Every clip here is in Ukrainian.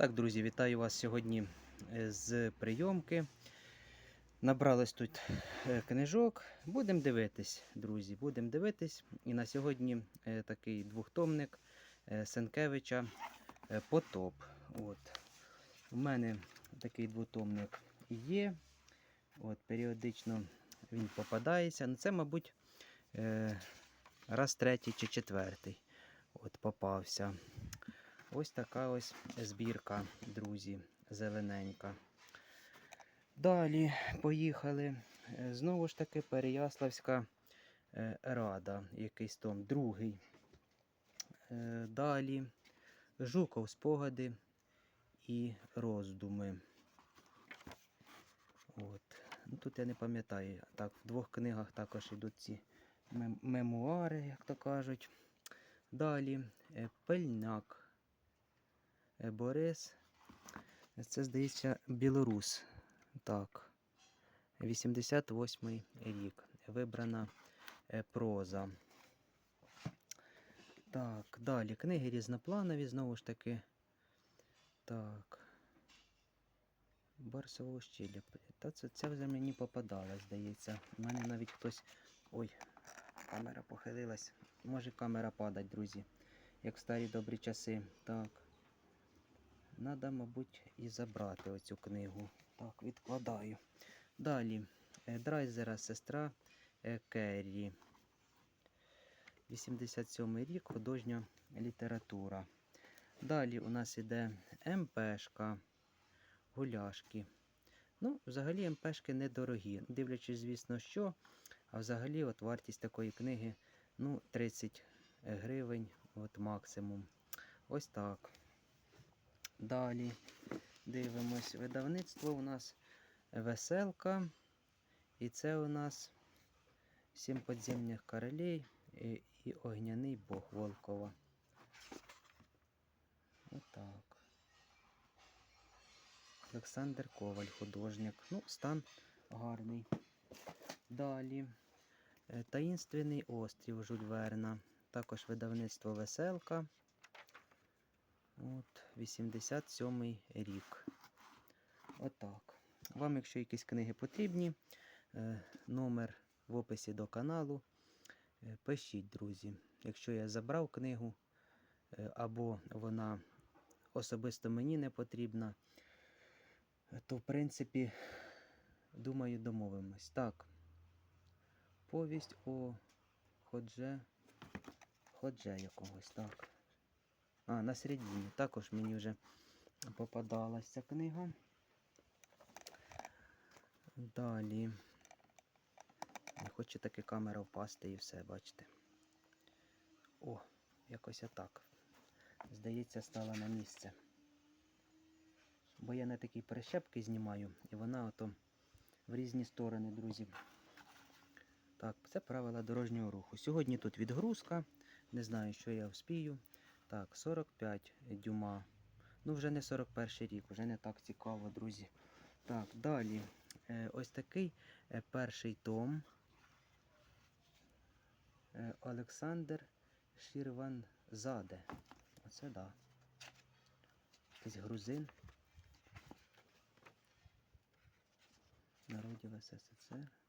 Так, друзі, вітаю вас сьогодні е, з прийомки. Набралось тут е, книжок. Будемо дивитись, друзі. Будемо дивитись. І на сьогодні е, такий двохтомник Сенкевича Потоп. От. У мене такий двотомник є. От, періодично він попадається. Ну, це, мабуть, раз третій чи четвертий. От попався. Ось така ось збірка, друзі, зелененька. Далі поїхали. Знову ж таки, Переяславська е, рада, якийсь том, другий. Е, Далі Жуков спогади і роздуми. От. Ну, тут я не пам'ятаю. Так, в двох книгах також йдуть ці мем- мемуари, як то кажуть. Далі е, Пельняк. Е, Борис. Це, здається, білорус. Так. 88 рік. Вибрана е, проза. Так, далі. Книги різнопланові, знову ж таки. Так. Барсово ущілля. Та це, це вже мені попадалось, здається. У мене навіть хтось. Ой, камера похилилась. Може камера падать, друзі. Як в старі добрі часи. Так. Надо, мабуть, і забрати оцю книгу. Так, відкладаю. Далі. Е, Драйзера сестра е, Керрі. 87 рік, художня література. Далі у нас іде МПшка, гуляшки. Ну, взагалі МПшки недорогі. Дивлячись, звісно, що. А взагалі от вартість такої книги ну, 30 гривень от максимум. Ось так. Далі дивимось. Видавництво у нас веселка. І це у нас сім подземних королей і, і огняний бог Волкова. Отак. Олександр Коваль, художник. Ну, стан гарний. Далі. Е, Таїнственний острів Жюль. Також видавництво Веселка. От, 87 рік. Отак. Вам, якщо якісь книги потрібні, е, номер в описі до каналу. Е, Пишіть, друзі. Якщо я забрав книгу, е, або вона особисто мені не потрібна, то в принципі, думаю, домовимось. Так. Повість о Ходже. Ходже якогось, так. А, на середині. Також мені вже попадалась ця книга. Далі. Не хоче таки камера впасти і все, бачите. О, якось отак. Здається, стала на місце. Бо я на такій прищепки знімаю, і вона ото в різні сторони, друзі. Так, це правила дорожнього руху. Сьогодні тут відгрузка. Не знаю, що я вспію. Так, 45 дюма. Ну, вже не 41 рік, вже не так цікаво, друзі. Так, далі. Е, ось такий е, перший том. Е, Олександр Шірванзаде. Оце да. Якийсь грузин. Народів СССР.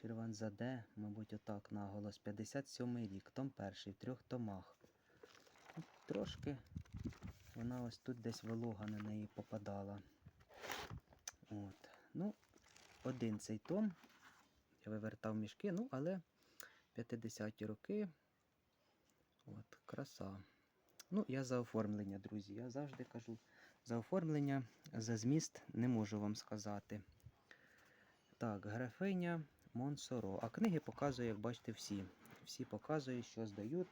Шірванзаде, мабуть, отак наголос. 57 рік, том перший, в трьох томах. Ну, Трошки вона ось тут десь волога на неї попадала. От. Ну, один цей том. Я вивертав мішки, ну, але 50-ті роки. От, краса. Ну, я за оформлення, друзі. Я завжди кажу за оформлення, за зміст не можу вам сказати. Так, графиня Монсоро. А книги показує, як бачите, всі. Всі показують, що здають.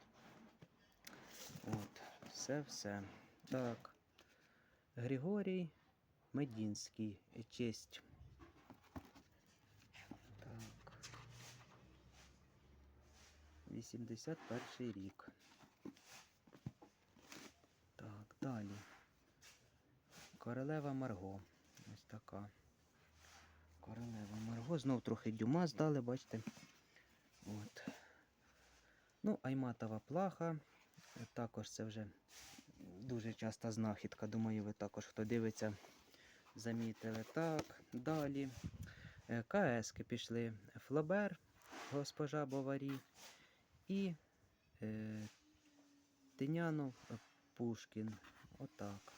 От, все-все. Так. Григорій Медінський. Честь. Так. 81 рік. Так, далі. Королева Марго. Ось така. Королева Марго. Знов трохи дюма здали, бачите. От. Ну, Айматова плаха. Також це вже дуже часта знахідка. Думаю, ви також, хто дивиться, замітили. Так, далі. Е, КСки пішли. Флобер, госпожа Боварі і е, Тинянов Пушкін. Отак.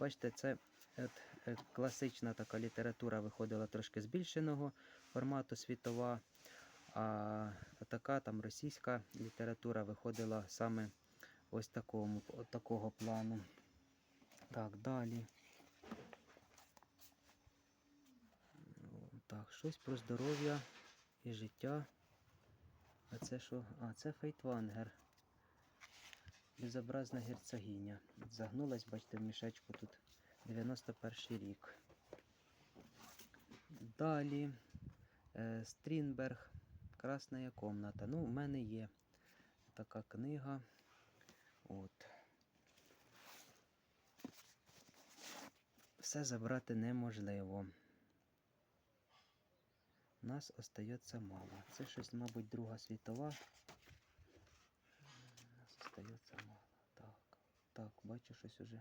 Бачите, це от, класична така література виходила трошки збільшеного формату світова, а така там російська література виходила саме ось такому, такого плану. Так, далі. Так, щось про здоров'я і життя. А це що? А, це Фейтвангер. Безобразна герцогиня. Загнулась, бачите, в мішечку тут 91 рік. Далі е, Стрінберг. Красна комната. Ну, в мене є така книга. От. Все забрати неможливо. Нас остається мало. Це щось, мабуть, Друга світова. Нас остається мало. Так, так, бачу щось уже.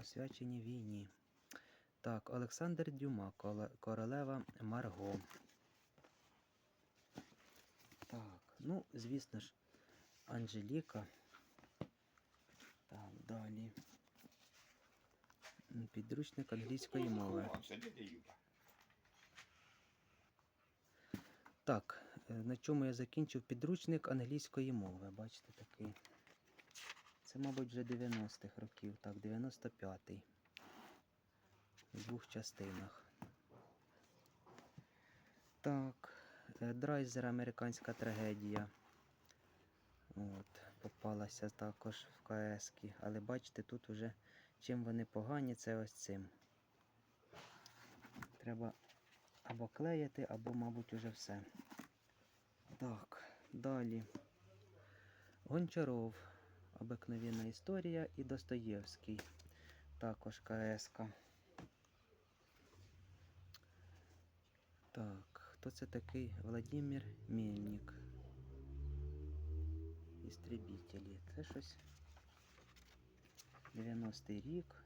Так, посвячені війні. Так, Олександр Дюма, королева Марго. Так, ну, звісно ж, Анжеліка. Так, далі. Підручник англійської мови. Так, е, на чому я закінчив підручник англійської мови. Бачите такий. Це, мабуть, вже 90-х років. Так, 95-й. В двох частинах. Так, е, Драйзер, американська трагедія. От, попалася також в КС. Але бачите, тут уже чим вони погані, це ось цим. Треба або клеїти, або, мабуть, уже все. Так, далі. Гончаров. Обикновенна історія і Достоєвський. Також КСК. Так, хто це такий? Владимир Мельник. Істребітелі. Це щось 90-й рік.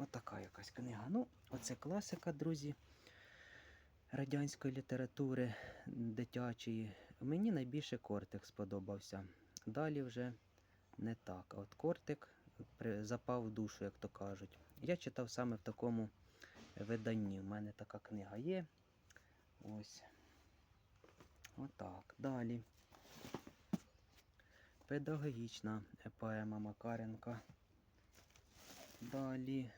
Отака якась книга. Ну, оце класика, друзі, радянської літератури дитячої. Мені найбільше кортик сподобався. Далі вже не так. От кортик запав в душу, як то кажуть. Я читав саме в такому виданні. У мене така книга є. Ось. Отак. Далі. Педагогічна поема Макаренка. Далі.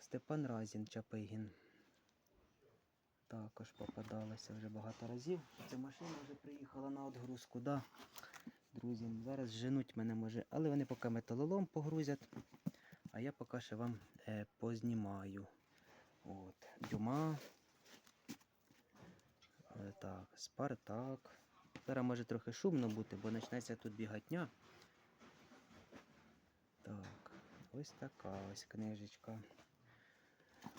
Степан Разін Чапигін. Також попадалося вже багато разів. Ця машина вже приїхала на отгрузку, да. Друзі, зараз женуть мене може, але вони поки металолом погрузять, а я поки ще вам е, познімаю. От, Дюма. Е, так, Спартак. Зараз може трохи шумно бути, бо почнеться тут бігатня. Так, ось така ось книжечка.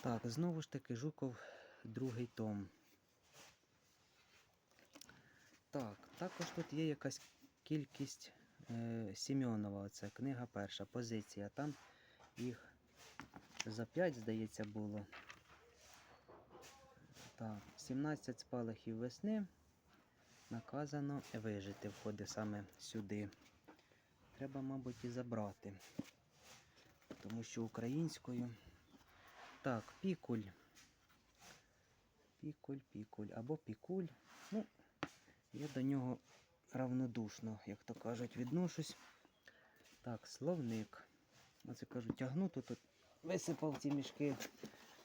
Так, знову ж таки Жуков, другий том. Так, також тут є якась кількість е, Сімеонова. Це книга перша, позиція. Там їх за 5, здається, було. Так, 17 спалахів весни. Наказано вижити входить саме сюди. Треба, мабуть, і забрати. Тому що українською. Так, пікуль. Пікуль, пікуль. Або пікуль. Ну, я до нього равнодушно, як то кажуть, відношусь. Так, словник. Оце кажу, тягну тут, висипав ці мішки.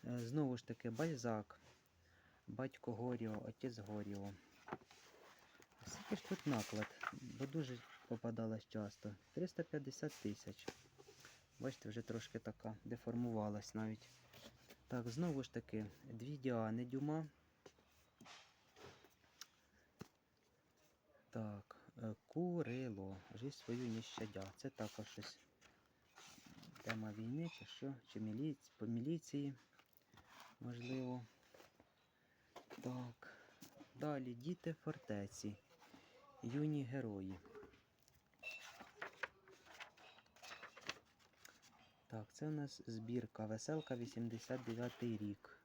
Е, Знову ж таки, бальзак. Батько Горіо, отець Горіо. Скільки ж тут наклад, бо дуже попадалось часто. 350 тисяч. Бачите, вже трошки така деформувалась навіть. Так, знову ж таки, дві діани дюма. Так, Е, Курило. Жизнь свою нещадя. Це також щось. Тема війни чи що? Чи міліці... по міліції, можливо. Так. Далі діти фортеці. Юні герої. Так, це у нас збірка. Веселка 89 рік.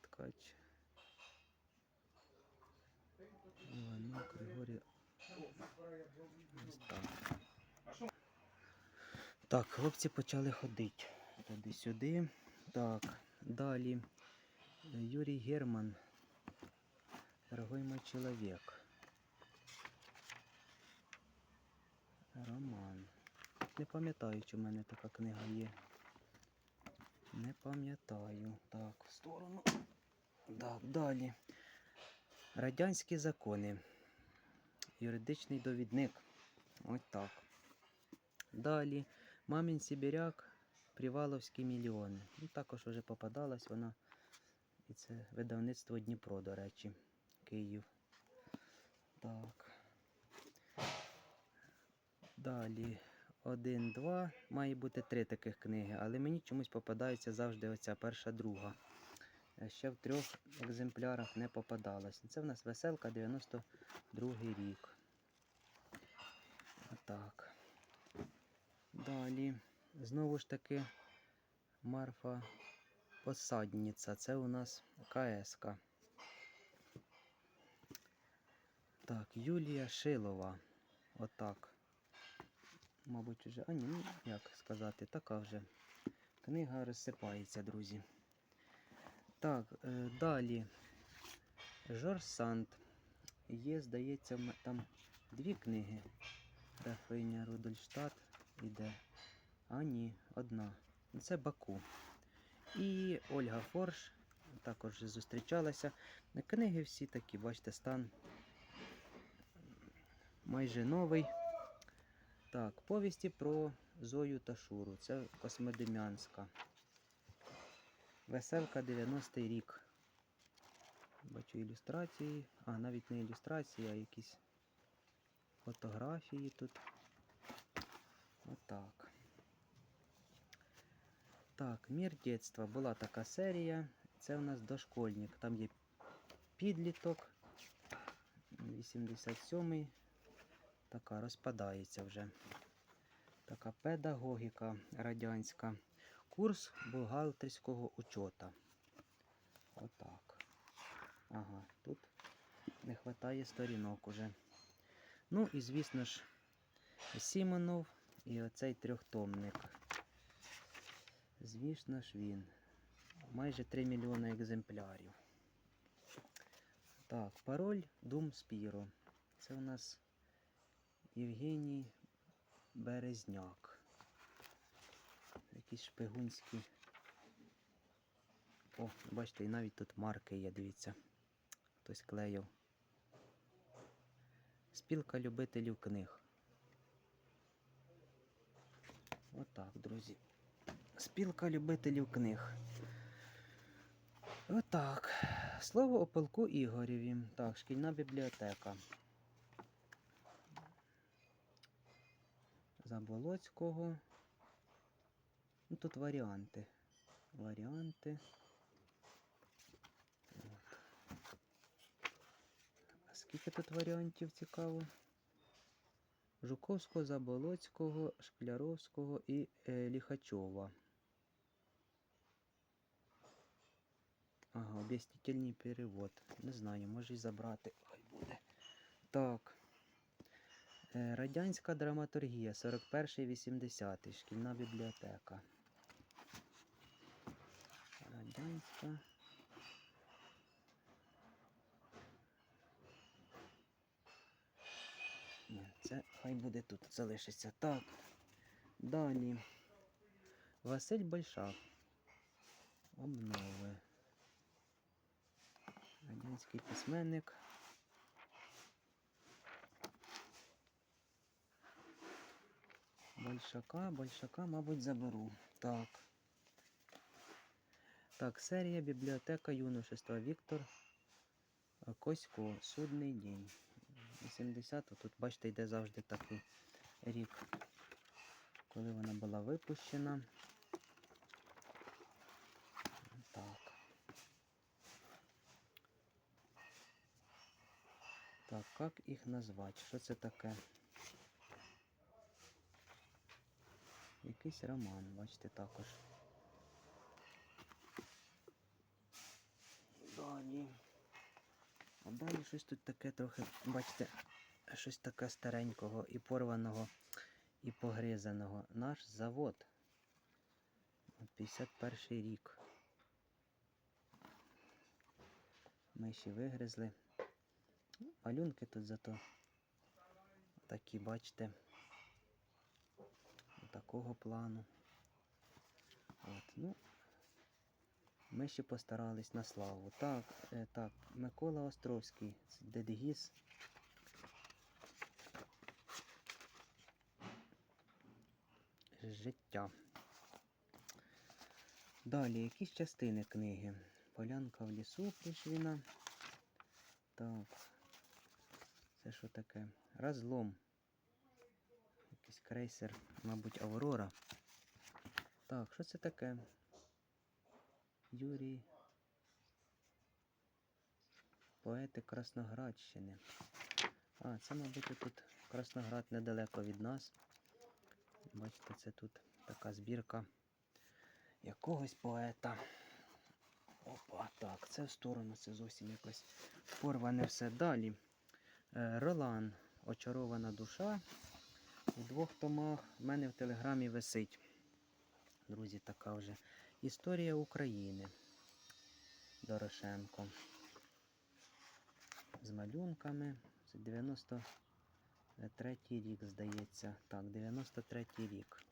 Ткач. Іванюк, Григорій. Так. Так, хлопці почали ходити туди-сюди. Так, далі. Юрій Герман. Дорогой мой чоловік. Роман. Не пам'ятаю, чи в мене така книга є. Не пам'ятаю. Так, в сторону. Так, далі. Радянські закони. Юридичний довідник. Ось так. Далі. Мамін Сибіряк. Приваловські мільйони. Ну, також вже попадалась вона. І це видавництво Дніпро, до речі. Київ. Так. Далі. Один, два. Має бути три таких книги, але мені чомусь попадається завжди оця перша, друга. Е, Ще в трьох екземплярах не попадалась. Це в нас веселка 92 рік. Отак. Далі. Знову ж таки Марфа Посадниця. Це у нас КСК. Так, Юлія Шилова. Отак. Мабуть, вже. А ні, ну як сказати, така вже. Книга розсипається, друзі. Так, е, далі. Жорж Санд. Є, здається, там дві книги. Графиня Рудольштадт іде. А ні, одна. Це Баку. І Ольга Форш також зустрічалася. Книги всі такі, бачите, стан майже новий. Так, повісті про Зою та Шуру. Це Космодем'янська. Веселка 90-й рік. Бачу ілюстрації. А, навіть не ілюстрації, а якісь фотографії тут. Отак. Так, Мір дєтства. Була така серія. Це у нас дошкольник. Там є підліток. 87-й. Така розпадається вже. Така педагогіка радянська. Курс бухгалтерського учота. Отак. Ага, тут не вистачає сторінок уже. Ну і, звісно ж, Сімонов і оцей трьохтомник. Звісно ж він. Майже 3 мільйони екземплярів. Так, пароль Дум Спіро. Це у нас Євгеній Березняк. Якісь шпигунські. О, бачите, і навіть тут марки є, дивіться. Хтось клеїв. Спілка любителів книг. Отак, друзі. Спілка любителів книг. Отак. Слово о полку Ігорєві. Так, шкільна бібліотека. Заболоцького. Ну, тут варіанти. Варіанти. От. А скільки тут варіантів цікаво? Жуковського, Заболоцького, Шкляровського і е, Ліхачова. Ага, об'яснительний перевод. Не знаю, може і забрати. Хай буде. Так. Е, Радянська драматургія, 41-80, шкільна бібліотека. Радянська. Це хай буде тут, залишиться. Так. Далі. Василь Большак. Обнови. Радянський письменник. Большака, большака, мабуть, заберу. Так. Так, серія бібліотека юношества Віктор Косько, судний день. 80 тут, бачите, йде завжди такий рік, коли вона була випущена. Так. Так, як їх назвати? Що це таке? Якийсь роман, бачите, також. Далі. А далі щось тут таке трохи, бачите, щось таке старенького і порваного, і погризаного. Наш завод. 51 рік. Миші вигризли. Ну, Малюнки тут зато такі, бачите, такого плану. От, ну, ми ще постарались на славу. Так, е, так, Микола Островський, це Дедгіз. Життя. Далі, якісь частини книги. Полянка в лісу Пришвіна. Так. Це що таке? Розлом. Крейсер, мабуть, Аврора. Так, що це таке? Юрій. Поети Красноградщини. А, це, мабуть, тут Красноград недалеко від нас. Бачите, це тут така збірка якогось поета. Опа, так, це в сторону, це зовсім якось порване все. Далі. Е, Ролан, очарована душа. У двох томах в мене в телеграмі висить. Друзі, така вже історія України. Дорошенко. З малюнками. Це 93 рік, здається. Так, 93 рік.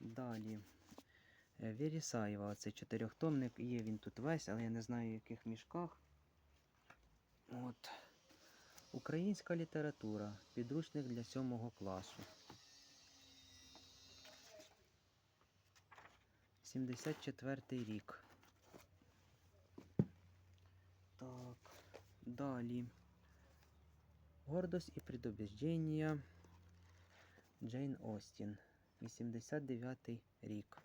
Далі. Е, Вірісаєва, оцей чотирьохтомник. Є він тут весь, але я не знаю в яких мішках. От. Українська література. Підручник для сьомого класу. 74 рік. Так, далі. Гордость і предубеждення. Джейн Остін. 89 рік.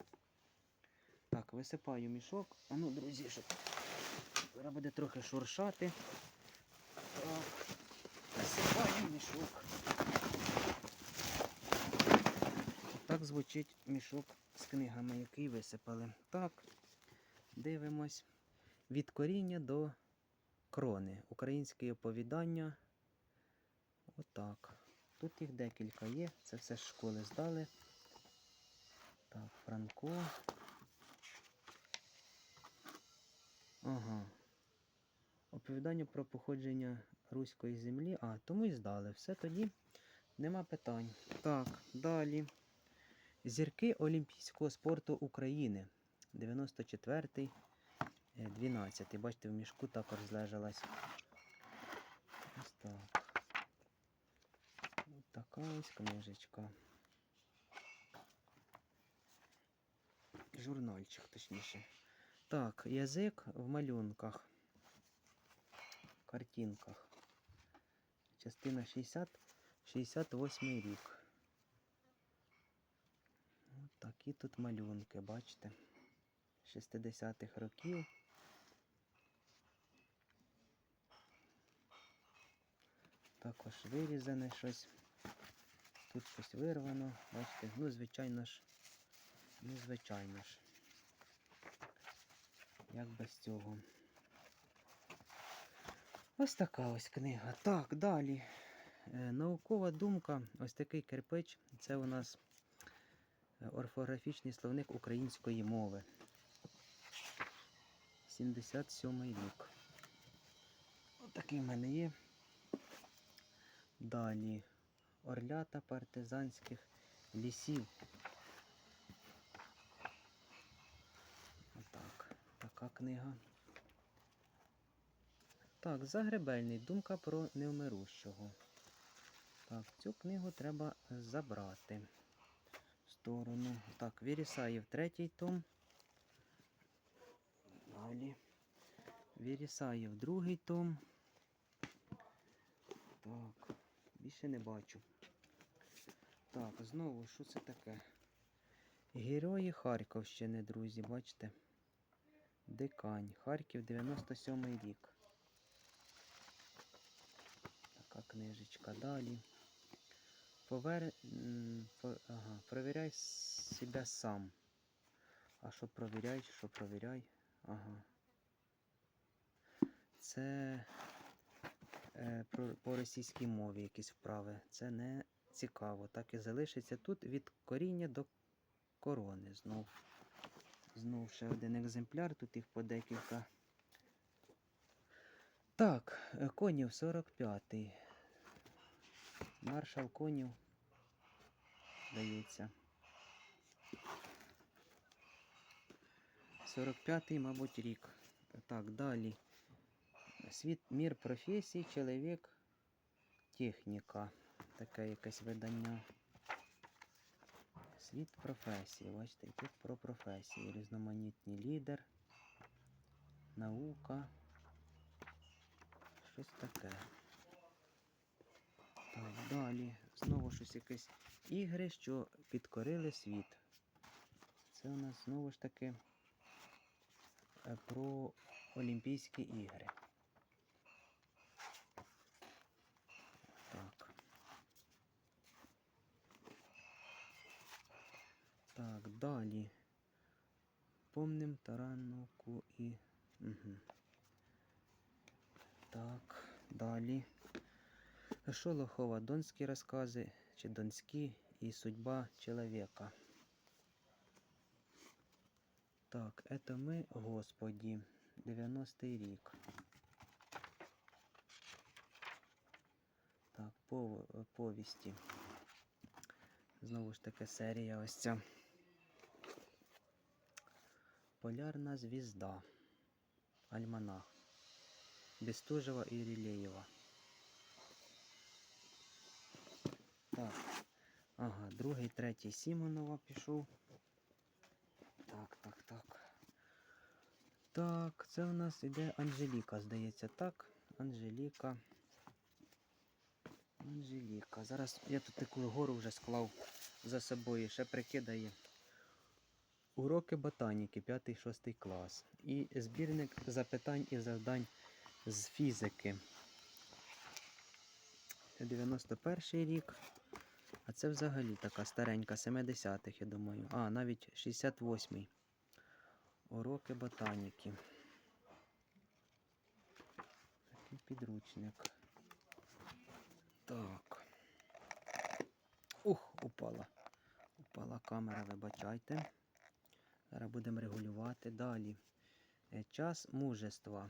Так, висипаю мішок. А ну, друзі, щоб зараз буде трохи шуршати. Так, висипаю мішок. Так звучить мішок з книгами, який висипали. Так, дивимось. Від коріння до крони. Українське оповідання. Отак. Тут їх декілька є. Це все з школи здали. Так, Франко. Ага. Оповідання про походження руської землі. А, тому і здали. Все тоді нема питань. Так, далі. Зірки Олімпійського спорту України. 94-й, 12-й. Бачите, в мішку також злежалась. Ось так. Ось така ось книжечка. Журнальчик, точніше. Так, язик в малюнках. Картинках. Частина 60, 68 рік. От такі тут малюнки, бачите? 60-х років. Також вирізане щось. Тут щось вирвано, бачите, ну, звичайно ж, ну, звичайно ж. Як без цього. Ось така ось книга. Так, далі. Е, наукова думка, ось такий кирпич. Це у нас орфографічний словник української мови. 77 рік. Отакий в мене є. Далі. Орлята партизанських лісів. Отак. Така книга. Так, Загребельний. Думка про невмирущого. Так, цю книгу треба забрати в сторону. Так, Вірісаєв третій том. Далі. Вірісаєв другий том. Так, більше не бачу. Так, знову, що це таке? Герої Харківщини, друзі, бачите? Дикань. Харків 97 й рік. Така книжечка далі. Повер... Ага. Провіряй себе сам. А що провіряй, що провіряй? Ага. Це е, про, по російській мові якісь вправи. Це не цікаво. Так і залишиться тут від коріння до корони. Знов. Знов ще один екземпляр, тут їх по декілька. Так, е, конів 45-й. Маршал конів. Здається. 45-й, мабуть, рік. Так, далі. Світ, мір професій, чоловік, техніка. Таке якесь видання. Світ професії. Бачите, тут про професії. Різноманітні лідер, наука. Щось таке. Далі. Знову щось якесь ігри, що підкорили світ. Це у нас знову ж таки е, про Олімпійські ігри. Так. Так, далі. Помним Тарануку і. Угу. Так, далі. Шолохова. Донські розкази чи Донські і судьба чоловіка. Так, это ми, Господі. 90-й рік. Так, пов- повісті. Знову ж таки серія ось ця. Полярна звізда. Альманах. Бестужева і Рілеєва. Так. Ага, другий, третій Сімонова пішов. Так, так, так. Так, це у нас іде Анжеліка, здається, так. Анжеліка. Анжеліка. Зараз я тут таку гору вже склав за собою, ще прикидає. Уроки ботаніки 5-6 клас. І збірник запитань і завдань з фізики. 91 рік. А це взагалі така старенька, 70-х, я думаю. А, навіть 68-й. Уроки ботаніки. Такий підручник. Так. Ух, упала. Упала камера, вибачайте. Зараз будемо регулювати. Далі. Е, Час мужества.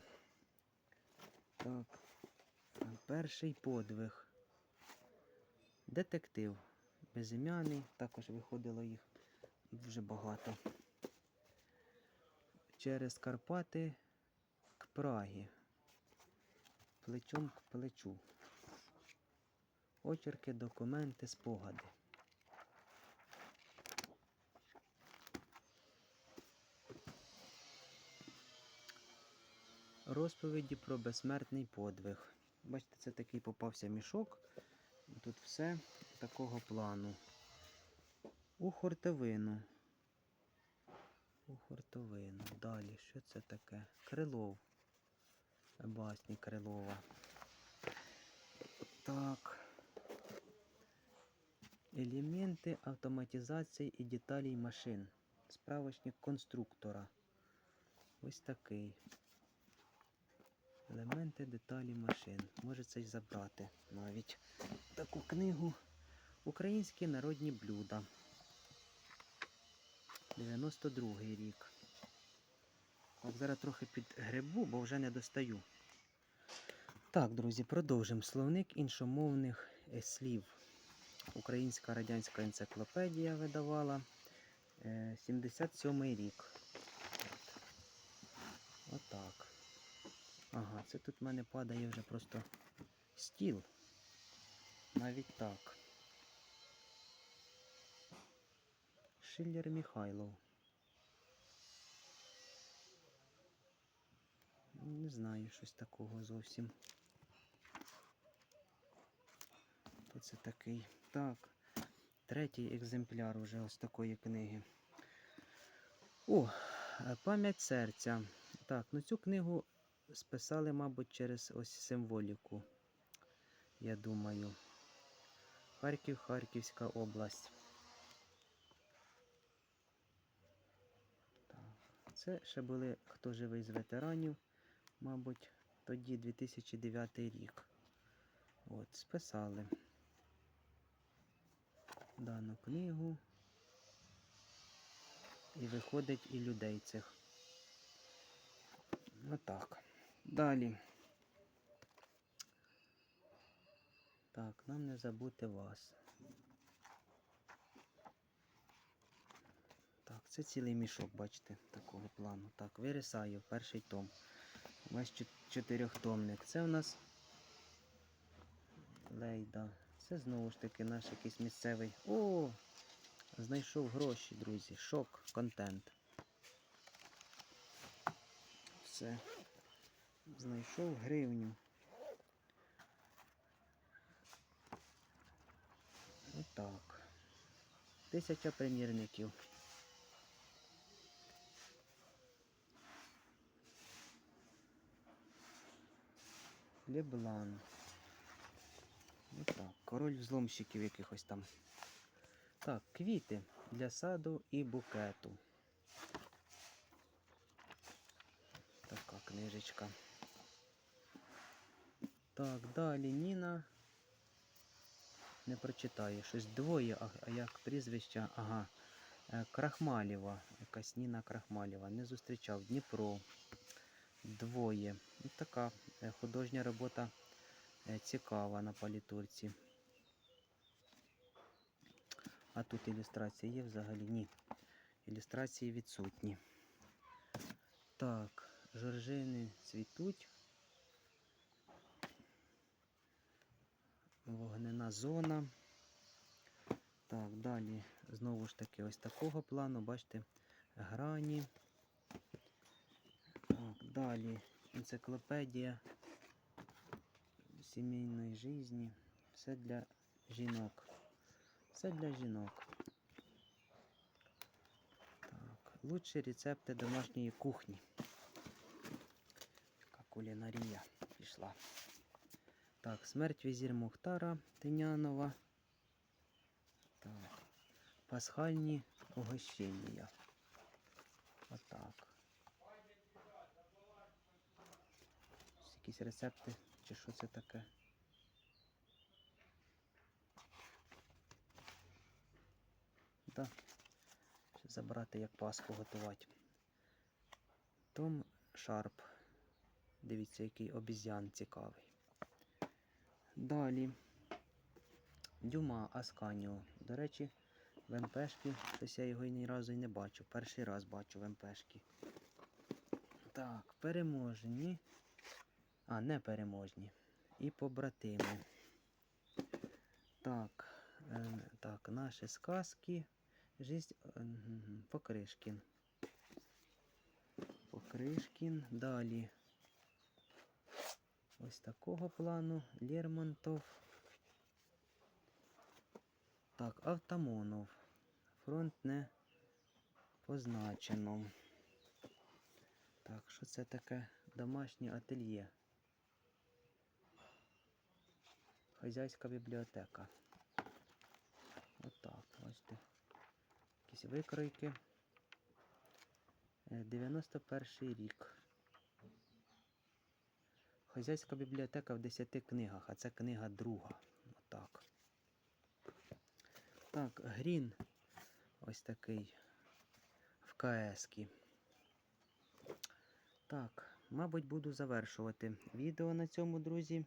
Так. Перший подвиг. Детектив. Безім'яний. Також виходило їх дуже багато. Через Карпати к Прагі. Плечом к плечу. Очерки, документи, спогади. Розповіді про безсмертний подвиг. Бачите, це такий попався мішок. Тут все такого плану. У хортовину. У хортовину. Далі, що це таке? Крилов. Басні Крилова. Так. Елементи автоматизації і деталей машин. Справочник конструктора. Ось такий. Елементи деталі машин. Може це й забрати навіть таку книгу. Українські народні блюда. 92-й рік. Так, зараз трохи під грибу, бо вже не достаю. Так, друзі, продовжимо. Словник іншомовних е, слів. Українська радянська енциклопедія видавала. Е, 77 рік. От. Отак. Ага, це тут в мене падає вже просто стіл. Навіть так. Шиллер Михайлов. Не знаю, щось такого зовсім. То це такий. Так. Третій екземпляр уже ось такої книги. О, пам'ять серця. Так, ну цю книгу списали, мабуть, через ось символіку. Я думаю. Харків, Харківська область. Це ще були, хто живий з ветеранів, мабуть, тоді 2009 рік. От, списали дану книгу. І виходить і людей цих. Отак. Далі. Так, нам не забути вас. Так, це цілий мішок, бачите, такого плану. Так, вирисаю перший том. Весь чот- чотирьохтомник. Це у нас Лейда. Це знову ж таки наш якийсь місцевий. О! Знайшов гроші, друзі. Шок, контент. Все. Знайшов гривню. Отак. Тисяча примірників. Леблан. Отак. Король взломщиків якихось там. Так, квіти для саду і букету. Така книжечка. Так, далі Ніна. Не прочитаю. Щось двоє, а, як прізвище? Ага. Е, Крахмалєва. Якась Ніна Крахмалєва. Не зустрічав. Дніпро. Двоє. І така е, художня робота е, цікава на палітурці. А тут ілюстрації є взагалі? Ні. Ілюстрації відсутні. Так, жоржини цвітуть. Вогнена зона. Так, далі знову ж таки ось такого плану, бачите, грані. Так, далі енциклопедія сімейної житті. Все для жінок. Все для жінок. Так, лучші рецепти домашньої кухні. Така кулінарія пішла. Так, смерть візір Мухтара Тинянова. Так. Пасхальні угощення. Отак. Якісь рецепти, чи що це таке? Да. Ще забрати, як паску готувати. Том Шарп. Дивіться, який обіз'ян цікавий. Далі. Дюма Асканіо. До речі, в МПшки, щось я його ні разу і не бачу. Перший раз бачу в МПшки. Так, переможні. А, не переможні. І побратими. Так, е, так, наші сказки. Жизнь е, Покришкін. Покришкін. Далі. Ось такого плану. Лермонтов. Так, Автомонов. Фронт не позначено. Так, що це таке домашнє ательє? Хазяйська бібліотека. Отак, бачите. Якісь викройки. Е, 91 рік. Хазяйська бібліотека в 10 книгах, а це книга друга. Отак. Так, грін. Ось такий. В КС-кі. Так, мабуть, буду завершувати відео на цьому, друзі.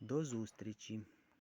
До зустрічі!